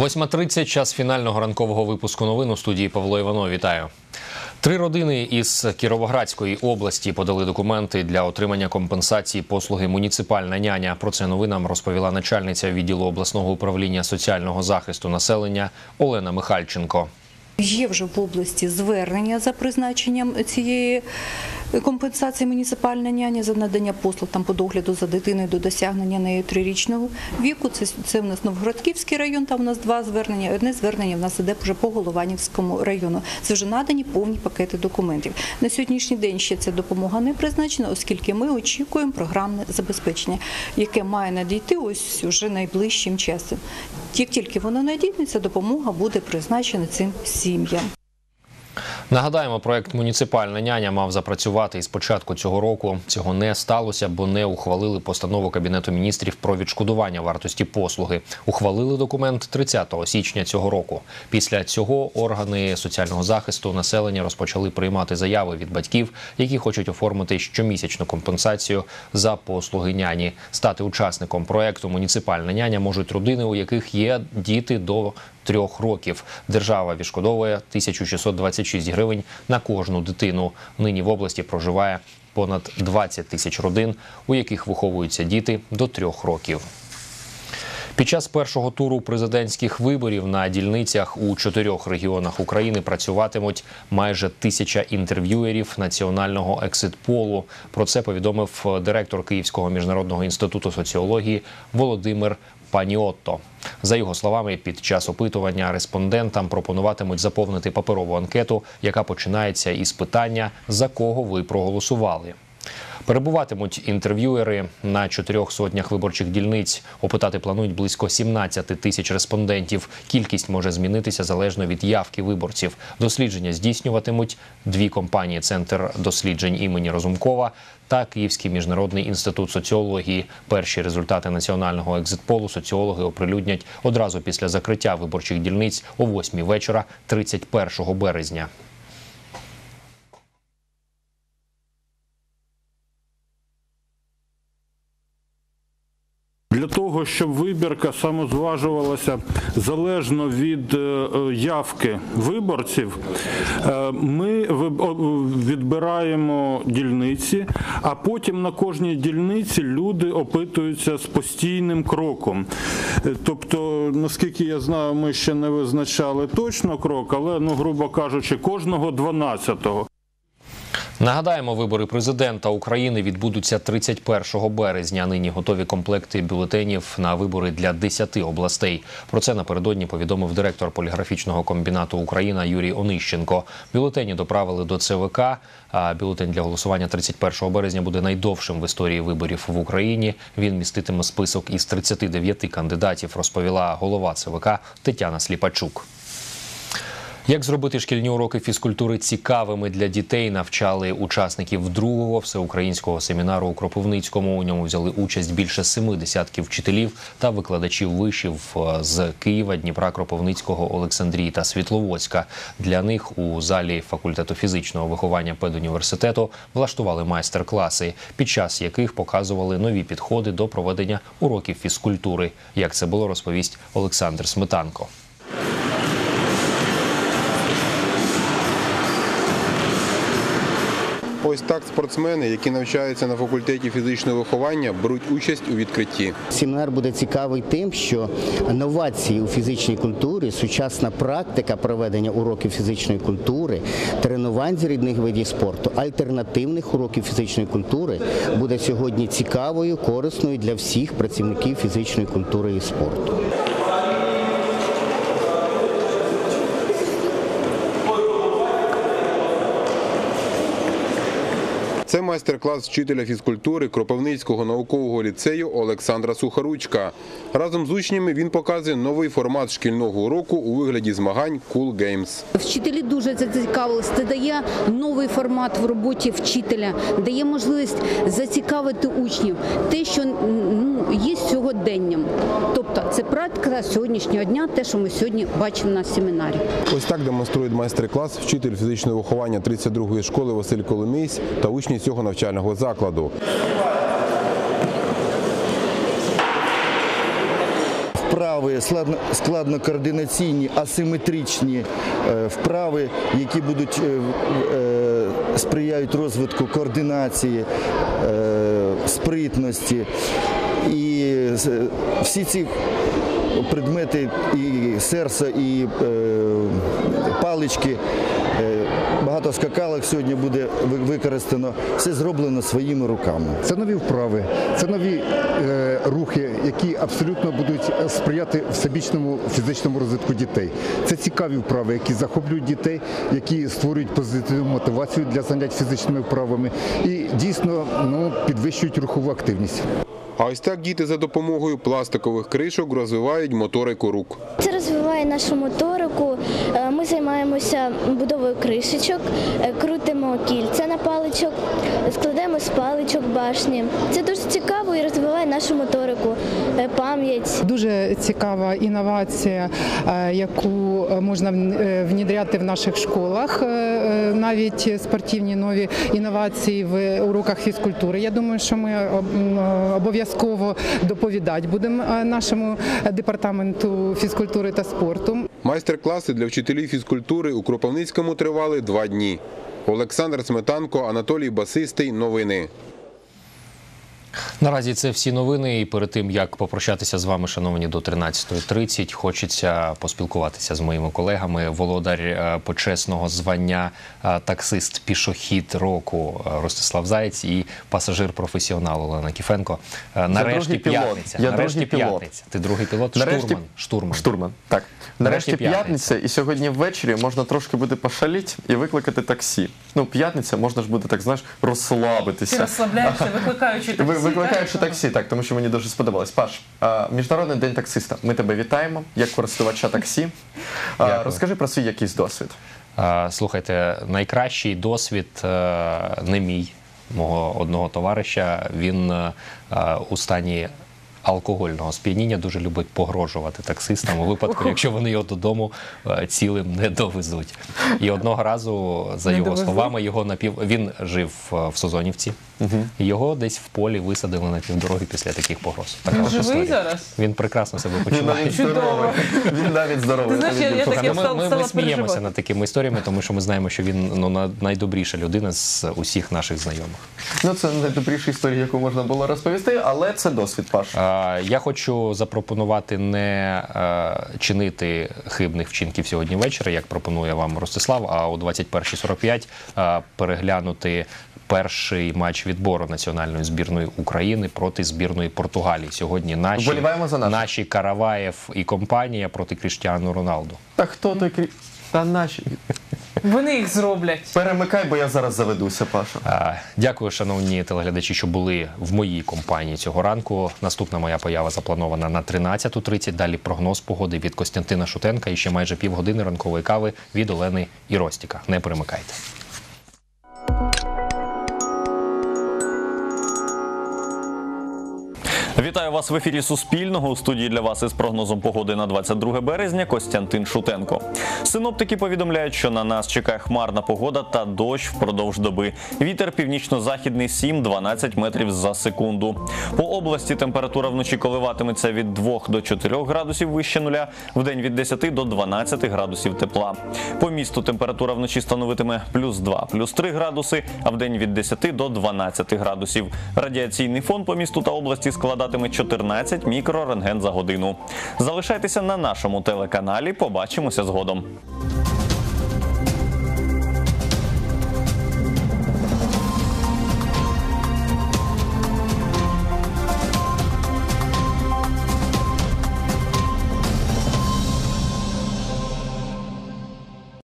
8.30, час фінального ранкового випуску новин у студії Павло Іванов. Вітаю. Три родини із Кіровоградської області подали документи для отримання компенсації послуги муніципальна няня. Про це новинам розповіла начальниця відділу обласного управління соціального захисту населення Олена Михальченко. Є вже в області звернення за призначенням цієї компенсації муніципальна няня за надання послуг там по догляду за дитиною до досягнення нею трирічного віку. Це, це в нас Новгородківський район, там у нас два звернення. Одне звернення в нас іде вже по Голованівському району. Це вже надані повні пакети документів. На сьогоднішній день ще ця допомога не призначена, оскільки ми очікуємо програмне забезпечення, яке має надійти ось уже найближчим часом. Як тільки воно надійде, допомога буде призначена цим сім'ям. Нагадаємо, проект Муніципальна няня мав запрацювати із початку цього року. Цього не сталося, бо не ухвалили постанову кабінету міністрів про відшкодування вартості послуги. Ухвалили документ 30 січня цього року. Після цього органи соціального захисту населення розпочали приймати заяви від батьків, які хочуть оформити щомісячну компенсацію за послуги няні. Стати учасником проекту Муніципальна няня можуть родини, у яких є діти до трьох років. Держава відшкодовує 1626 гривень на кожну дитину. Нині в області проживає понад 20 тисяч родин, у яких виховуються діти до трьох років. Під час першого туру президентських виборів на дільницях у чотирьох регіонах України працюватимуть майже тисяча інтерв'юерів національного екситполу. Про це повідомив директор Київського міжнародного інституту соціології Володимир Паніотто. За його словами, під час опитування респондентам пропонуватимуть заповнити паперову анкету, яка починається із питання за кого ви проголосували. Перебуватимуть інтерв'юери на чотирьох сотнях виборчих дільниць. Опитати планують близько 17 тисяч респондентів. Кількість може змінитися залежно від явки виборців. Дослідження здійснюватимуть дві компанії Центр досліджень імені Розумкова та Київський міжнародний інститут соціології. Перші результати національного екзитполу соціологи оприлюднять одразу після закриття виборчих дільниць о 8 вечора 31 березня. Для того, щоб вибірка самозважувалася залежно від е, явки виборців, е, ми відбираємо дільниці, а потім на кожній дільниці люди опитуються з постійним кроком. Е, тобто, наскільки я знаю, ми ще не визначали точно крок, але, ну, грубо кажучи, кожного 12-го. Нагадаємо, вибори президента України відбудуться 31 березня. Нині готові комплекти бюлетенів на вибори для 10 областей. Про це напередодні повідомив директор поліграфічного комбінату Україна Юрій Онищенко. Бюлетені доправили до ЦВК. А бюлетень для голосування 31 березня буде найдовшим в історії виборів в Україні. Він міститиме список із 39 кандидатів. Розповіла голова ЦВК Тетяна Сліпачук. Як зробити шкільні уроки фізкультури цікавими для дітей? Навчали учасників другого всеукраїнського семінару у Кропивницькому. У ньому взяли участь більше семи десятків вчителів та викладачів вишів з Києва, Дніпра, Кропивницького, Олександрії та Світловодська. Для них у залі факультету фізичного виховання педуніверситету влаштували майстер-класи, під час яких показували нові підходи до проведення уроків фізкультури. Як це було, розповість Олександр Сметанко. Ось так спортсмени, які навчаються на факультеті фізичного виховання, беруть участь у відкритті. Семінар буде цікавий тим, що новації у фізичній культурі, сучасна практика проведення уроків фізичної культури, тренувань з рідних видів спорту, альтернативних уроків фізичної культури буде сьогодні цікавою, корисною для всіх працівників фізичної культури і спорту. Це майстер-клас вчителя фізкультури Кропивницького наукового ліцею Олександра Сухаручка. Разом з учнями він показує новий формат шкільного уроку у вигляді змагань Cool Games. Вчителі дуже зацікавилися. Це дає новий формат в роботі вчителя, дає можливість зацікавити учнів те, що ну, є сьогоденням. Тобто це практика сьогоднішнього дня, те, що ми сьогодні бачимо на семінарі. Ось так демонструє майстер-клас вчитель фізичного виховання 32-ї школи Василь Коломійсь та учні цього навчального закладу. Вправи вправи, складно- складнокоординаційні, асиметричні е, вправи, які е, е, сприяють розвитку координації, спритності. І всі ці предмети і серця, і палички. Е, Багато скакалок сьогодні буде ви- використано. Все зроблено своїми руками. Це нові вправи, це нові е, рухи, які абсолютно будуть сприяти всебічному фізичному розвитку дітей. Це цікаві вправи, які захоплюють дітей, які створюють позитивну мотивацію для занять фізичними вправами і дійсно ну, підвищують рухову активність. А ось так діти за допомогою пластикових кришок розвивають моторику рук. Це розвиває нашу моторику. Е, Ми займаємося будовою кришечок, е, крутимо кільця на паличок, складаємо з паличок башні. Це дуже цікаво і розвиває нашу моторику, е, пам'ять. Дуже цікава інновація, яку можна внідряти в наших школах. Навіть спортивні нові інновації в уроках фізкультури. Я думаю, що ми обов'язково доповідати будемо нашому департаменту фізкультури та спорту. Майстер-класи для вчителів фізкультури у Кропивницькому тривали два дні. Олександр Сметанко, Анатолій Басистий. Новини. Наразі це всі новини. І перед тим як попрощатися з вами, шановні, до 13.30, хочеться поспілкуватися з моїми колегами. Володар е, почесного звання е, таксист пішохід року е, Ростислав Заєць і пасажир професіонал Олена Кіфенко. Нарешті п'ятниця. Я Нарешті пілот. п'ятниця. Ти другий пілот? Нарешті- Штурман. Штурман. Штурман, так. Нарешті Нарешті п'ятниця, і сьогодні ввечері можна трошки буде пошаліти і викликати таксі. Ну, п'ятниця можна ж буде так, знаєш, розслабитися. Ти розслабляєшся, викликаючи таксі. Ви, викликаючи таксі, так, тому що мені дуже сподобалось. Паш, а, Міжнародний день таксиста. Ми тебе вітаємо як користувача таксі. А, Дякую. розкажи про свій якийсь досвід. А, Слухайте, найкращий досвід не мій, мого одного товариша. Він у стані алкогольного сп'яніння дуже любить погрожувати таксистам у випадку, якщо вони його додому цілим не довезуть. І одного разу, за Не його довезли? словами, його напів він жив в Созонівці. Його десь в полі висадили на півдороги після таких погроз. Така Він от живий історія. зараз? Він прекрасно себе Він почуває. навіть Чудово. здоровий. Він навіть здоровий. Ти знаєш, я- я таке. Ми, ми, ми, стала сміємося переживати. над такими історіями, тому що ми знаємо, що він ну, на- найдобріша людина з усіх наших знайомих. Ну, це найдобріша історія, яку можна було розповісти, але це досвід, Паш. Е, Я хочу запропонувати не е, чинити хибних вчинків сьогодні ввечері, як пропонує вам Ростислав, а о 21.45 е, переглянути перший матч відбору національної збірної України проти збірної Португалії. Сьогодні наші, за наші Караваєв і компанія проти Кріштіану Роналду. Та хто той крі... Та наші. Вони їх зроблять. Перемикай, бо я зараз заведуся, Паша. Е, Дякую, шановні телеглядачі, що були в моїй компанії цього ранку. Наступна моя поява запланована на 13.30. Далі прогноз погоди від Костянтина Шутенка і ще майже півгодини ранкової кави від Олени і Ростіка. Не перемикайте. Вітаю вас в ефірі Суспільного. У студії для вас із прогнозом погоди на 22 березня Костянтин Шутенко. Синоптики повідомляють, що на нас чекає хмарна погода та дощ впродовж доби. Вітер північно-західний 7-12 метрів за секунду. По області температура вночі коливатиметься від 2 до 4 градусів вище нуля, вдень від 10 до 12 градусів тепла. По місту температура вночі становитиме плюс 2, плюс 3 градуси, а вдень від 10 до 12 градусів. Радіаційний фон по місту та області складатиме 14 мікрорентген за годину. Залишайтеся на нашому телеканалі. Побачимося згодом.